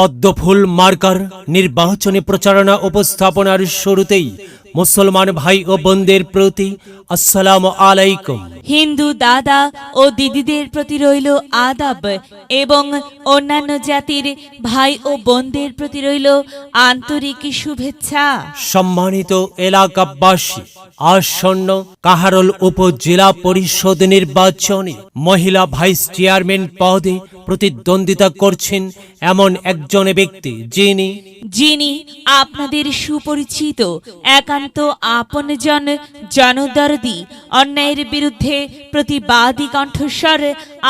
পদ্মফুল মার্কার নির্বাচনী প্রচারণা উপস্থাপনার শুরুতেই মুসলমান ভাই ও বোনদের প্রতি আসসালামু আলাইকুম। হিন্দু দাদা ও দিদিদের প্রতি রইল আদাব এবং অন্যান্য জাতির ভাই ও বোনদের প্রতি রইল আন্তরিক শুভেচ্ছা। সম্মানিত এলাকাবাসী আসন্ন কাহারল উপজেলা পরিষদ নির্বাচনে মহিলা ভাইস চেয়ারম্যান পদে প্রতিদ্বন্দ্বিতা করছেন এমন একজন ব্যক্তি যিনি যিনি আপনাদের সুপরিচিত একান্ত আপনজন জনদরদি অন্যায়ের বিরুদ্ধে প্রতিবাদী কণ্ঠস্বর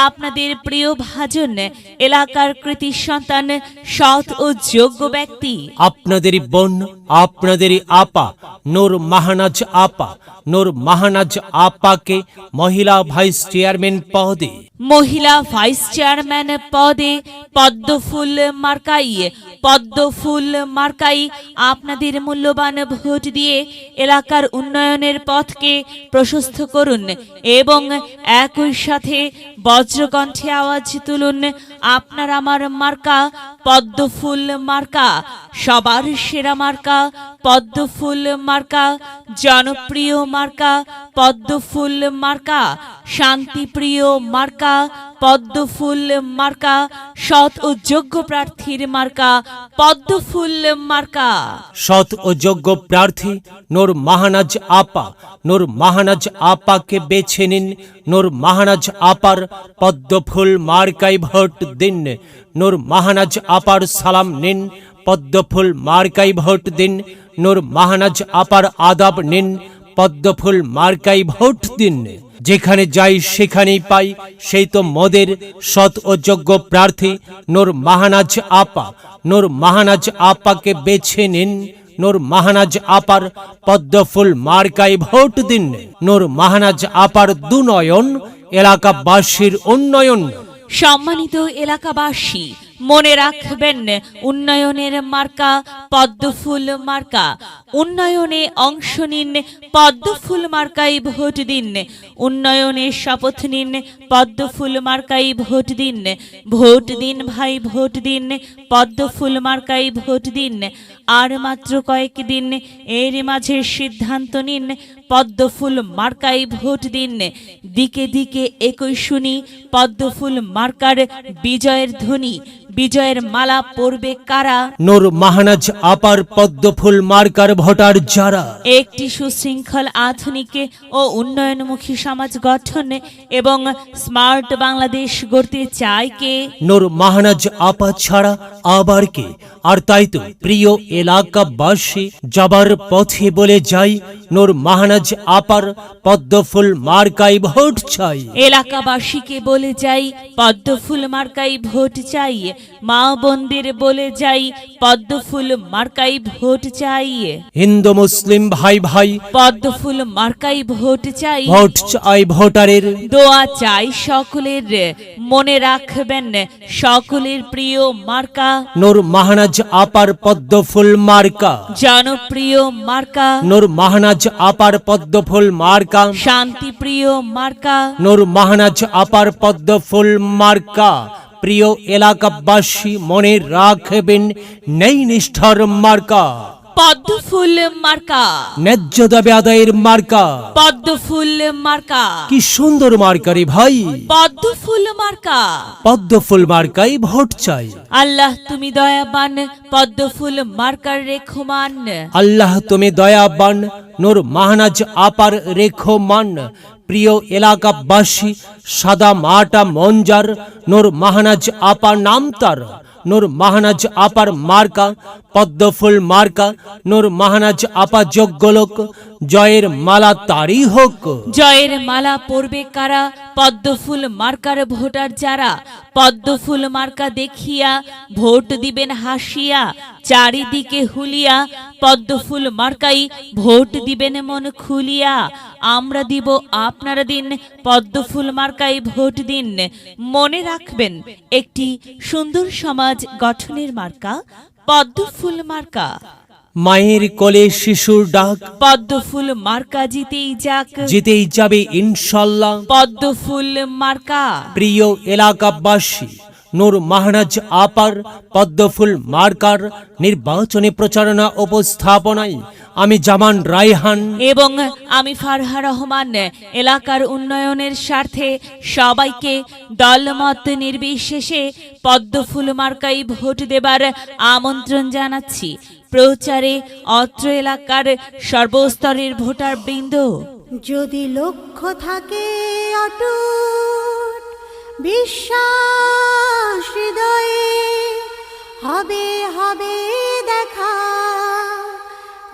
আপনাদের প্রিয় ভাজন এলাকার কৃতি সন্তান সৎ ও যোগ্য ব্যক্তি আপনাদেরই বোন আপনাদেরই আপা নূর মাহানাজ আপা নূর মাহানাজ আপাকে মহিলা ভাইস চেয়ারম্যান পদে মহিলা ভাইস চেয়ারম্যান পদে পদ্মফুল মার্কাই পদ্মফুল মার্কাই আপনাদের মূল্যবান ভোট দিয়ে এলাকার উন্নয়নের পথকে প্রশস্ত করুন এবং একই সাথে বজ্রকণ্ঠে আওয়াজ তুলুন, আপনার আমার মার্কা পদ্মফুল মার্কা, সবার সেরা মার্কা পদ্মফুল মার্কা, জনপ্রিয় মার্কা পদ্মফুল মার্কা, শান্তিপ্রিয় মার্কা পদ্মফুল মার্কা, সৎ ও যোগ্য প্রার্থীর মার্কা, পদ্মফুল মার্কা। সৎ ও যোগ্য প্রার্থী, নোর মাহানাজ আপা। নূর মাহানাজ আপাকে বেছে নিন, নোর মাহানাজ আপার পদ্মফুল মার্কাই ভোট দিন। নোর মাহানাজ আপার সালাম নিন, পদ্মফুল মার্কাই ভোট দিন। নোর মাহানাজ আপার আদাব নিন, পদ্মফুল মার্কাই ভোট দিন। যেখানে যাই সেখানেই পাই। সেই তো মদের সৎ ও যোগ্য প্রার্থী। নোর মাহানাজ আপা, নোর মাহানাজ আপাকে বেছে নিন। নোর মাহানাজ আপার পদ্মফুল মার্কাই ভোট দিন। নোর মাহানাজ আপার দুনয়ন, এলাকাবাসীর উন্নয়ন। সম্মানিত এলাকাবাসী, মনে রাখবেন, উন্নয়নের মার্কা পদ্মফুল মার্কা। উন্নয়নে অংশ নিন, পদ্মফুল মার্কাই ভোট দিন। উন্নয়নে শপথ নিন, পদ্মফুল মার্কাই ভোট দিন। ভোট দিন ভাই, ভোট দিন, পদ্মফুল মার্কাই ভোট দিন। আর মাত্র কয়েক দিন, এর মাঝে সিদ্ধান্ত নিন, পদ্মফুল মার্কাই ভোট দিন। দিকে দিকে একই শুনি, পদ্মফুল মার্কার বিজয়ের ধ্বনি। বিজয়ের মালা পরবে কারা? নূর মাহানাজ আপার পদ্মফুল মার্কার ভোটার যারা? একটি সুশৃঙ্খল আধুনিক ও উন্নয়নমুখী সমাজ গঠনে এবং স্মার্ট বাংলাদেশ গড়তে চায় কে? নূর মাহানাজ আপা ছাড়া আবার কে? আর তাই তো প্রিয় এলাকাবাসী যাবার পথে বলে যাই নূর মাহানাজ আপার পদ্মফুল মার্কাই ভোট চাই। এলাকাবাসীকে বলে যাই পদ্মফুল মার্কাই ভোট চাই। মা বোনদের বলে যাই পদ্মফুল মার্কাই ভোট চাই। হিন্দু মুসলিম ভাই ভাই পদ্মফুল মার্কাই ভোট চাই। ভোট চাই ভোটারের। দোয়া চাই সকলের মনে রাখবেন সকলের প্রিয় মার্কা। নূর মাহানাজ আপার পদ্মফুল মার্কা। জনপ্রিয় মার্কা। নূর মাহানাজ আপার পদ্মফুল মার্কা। শান্তিপ্রিয় মার্কা। নূর মাহানাজ আপার পদ্মফুল মার্কা। প্রিয় এলাকাবাসী মনে রাখবেন নেই নিষ্ঠার মার্কা। পদ্মফুল মার্কা। ন্যায্য দাবি আদায়ের মার্কা। পদ্মফুল মার্কা। কি সুন্দর মার্কারি ভাই। পদ্মফুল মার্কা। পদ্মফুল মার্কাই ভোট চাই। আল্লাহ তুমি দয়াবান। পদ্মফুল মার্কার রেখমান। আল্লাহ তুমি দয়াবান। নূর মাহানাজ আপার রেখো মান প্রিয় এলাকাবাসী সাদা মাটা মঞ্জার। নূর মাহানাজ আপা নাম তার। নূর মাহানাজ আপার মার্কা। পদ্মফুল মার্কা, নূর মাহানাজ আপা যোগ্য লোক, জয়ের মালা তারই হোক। জয়ের মালা পরবে কারা? পদ্মফুল মার্কার ভোটার যারা? পদ্মফুল মার্কা দেখিয়া ভোট দিবেন হাসিয়া, চারিদিকে হুলিয়া, পদ্মফুল মার্কাই ভোট দিবেন মন খুলিয়া। আমরা দিব আপনারা দিন, পদ্মফুল মার্কাই ভোট দিন। মনে রাখবেন, একটি সুন্দর সমাজ গঠনের মার্কা পদ্মফুল মার্কা। মায়ের কোলে শিশুর ডাক। পদ্মফুল মার্কা জিতেই যাক। জিতেই যাবে ইনশাল্লাহ। পদ্মফুল মার্কা। প্রিয় এলাকাবাসী নূর মাহনাজ আপার পদ্মফুল মার্কার নির্বাচনী প্রচারণা উপস্থাপনায় আমি জামান রাইহান এবং আমি ফারহা রহমান। এলাকার উন্নয়নের স্বার্থে সবাইকে দলমত নির্বিশেষে পদ্মফুল মার্কাই ভোট দেবার আমন্ত্রণ জানাচ্ছি। প্রচারে অত্র এলাকার সর্বস্তরের ভোটার বৃন্দ যদি লক্ষ্য থাকে অটুট বিশ্বাস হৃদয়ে হবে হবে দেখা